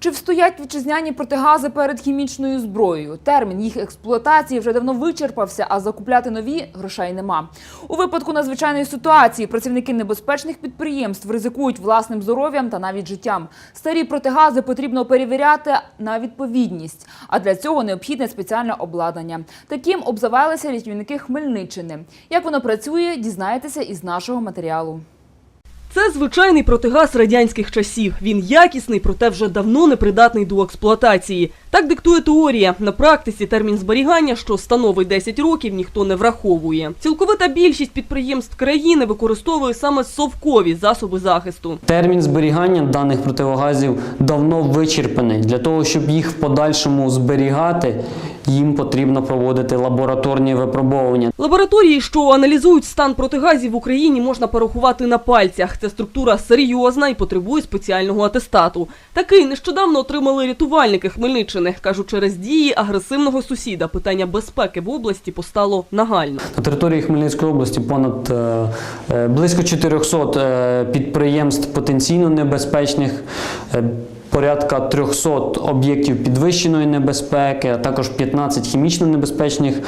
Чи встоять вітчизняні протигази перед хімічною зброєю? Термін їх експлуатації вже давно вичерпався, а закупляти нові грошей нема. У випадку надзвичайної ситуації працівники небезпечних підприємств ризикують власним здоров'ям та навіть життям. Старі протигази потрібно перевіряти на відповідність, а для цього необхідне спеціальне обладнання. Таким обзавелися рятівники Хмельниччини. Як воно працює, дізнаєтеся із нашого матеріалу. Це звичайний протигаз радянських часів. Він якісний, проте вже давно не придатний до експлуатації. Так диктує теорія. На практиці термін зберігання, що становить 10 років, ніхто не враховує. Цілковита більшість підприємств країни використовує саме совкові засоби захисту. Термін зберігання даних противогазів давно вичерпаний. Для того, щоб їх в подальшому зберігати, їм потрібно проводити лабораторні випробовування. Лабораторії, що аналізують стан протигазів в Україні, можна порахувати на пальцях. Ця структура серйозна і потребує спеціального атестату. Такий нещодавно отримали рятувальники Хмельниччини. кажуть, через дії агресивного сусіда питання безпеки в області постало нагально. На території Хмельницької області понад е, е, близько 400 е, підприємств потенційно небезпечних. Порядка 300 об'єктів підвищеної небезпеки, а також 15 хімічно небезпечних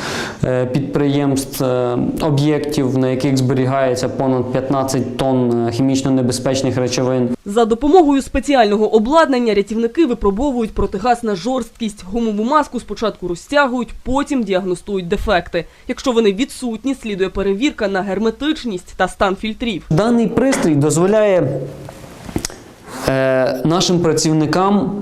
е, підприємств, е, об'єктів, на яких зберігається понад 15 тонн е, хімічно небезпечних речовин. За допомогою спеціального обладнання рятівники випробовують протигаз на жорсткість. Гумову маску спочатку розтягують, потім діагностують дефекти. Якщо вони відсутні, слідує перевірка на герметичність та стан фільтрів. Даний пристрій дозволяє е, нашим працівникам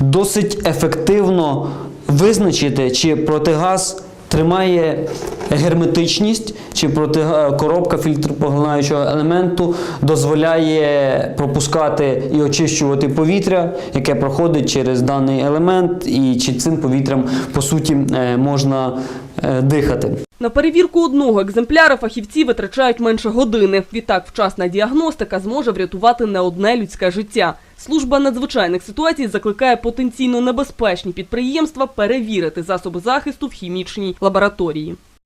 досить ефективно визначити, чи протигаз тримає герметичність, чи протига- коробка фільтропоглинаючого елементу дозволяє пропускати і очищувати повітря, яке проходить через даний елемент, і чи цим повітрям по суті е, можна е, дихати. На перевірку одного екземпляра фахівці витрачають менше години. Відтак, вчасна діагностика зможе врятувати не одне людське життя. Служба надзвичайних ситуацій закликає потенційно небезпечні підприємства перевірити засоби захисту в хімічній лабораторії.